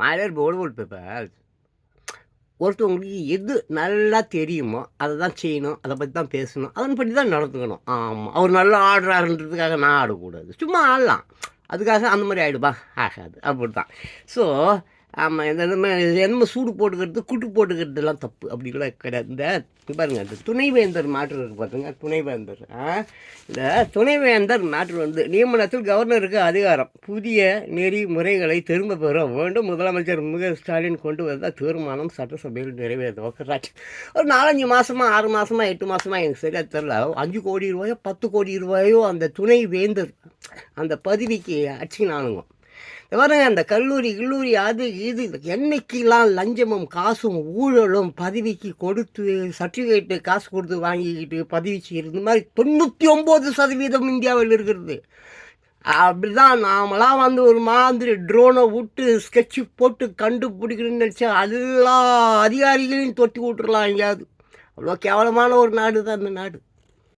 மாலையார் board போட்டு paper ஒருத்தவங்களுக்கு எது நல்லா தெரியுமோ அதை தான் செய்யணும் அதை பற்றி தான் பேசணும் அதன்படி தான் நடத்துக்கணும் ஆமாம் அவர் நல்லா ஆடுறாருன்றதுக்காக நான் ஆடக்கூடாது. சும்மா ஆடலாம். அதுக்காக அந்த மாதிரி ஆகிடுப்பா ஆகாது. அப்படி தான் ஸோ ஆமாம் இந்த நம்ம என்னமோ சூடு போட்டுக்கிறது குட்டு போட்டுக்கிறதுலாம் தப்பு. அப்படிலாம் கிடையாது. இந்த பாருங்கள் இந்த துணைவேந்தர் மாற்று இருக்கு பார்த்துங்க துணைவேந்தர். இந்த துணைவேந்தர் மாற்று வந்து நியமனத்தில் கவர்னருக்கு அதிகாரம். புதிய நெறிமுறைகளை திரும்ப பெற வேண்டும். முதலமைச்சர் முக ஸ்டாலின் கொண்டு வந்த தீர்மானம் சட்டசபையில் நிறைவேறும். ஓகே ஒரு நாலஞ்சு மாதமாக ஆறு மாதமாக எட்டு மாதமாக எனக்கு சரியாக தெரில அஞ்சு கோடி ரூபாயோ பத்து கோடி ரூபாயோ அந்த துணை வேந்தர் அந்த பதவிக்கு அச்சினானுங்க பாருங்க அந்த கல்லூரி கல்லூரி அது இது என்னைக்கெல்லாம் லஞ்சமும் காசும் ஊழலும் பதவிக்கு கொடுத்து சர்டிஃபிகேட்டு காசு கொடுத்து வாங்கிக்கிட்டு பதவி செய்கிறது இந்த மாதிரி தொண்ணூற்றி ஒம்பது சதவீதம் இந்தியாவில் இருக்கிறது. அப்படிதான் நாமெல்லாம் வந்து ஒரு மாதிரி ட்ரோனை விட்டு ஸ்கெட்சு போட்டு கண்டுபிடிக்கணும்னு நினச்சா எல்லா அதிகாரிகளையும் தொட்டி விட்டுறலாம் எங்கேயாவது. அவ்வளோ கேவலமான ஒரு நாடு தான் அந்த நாடு.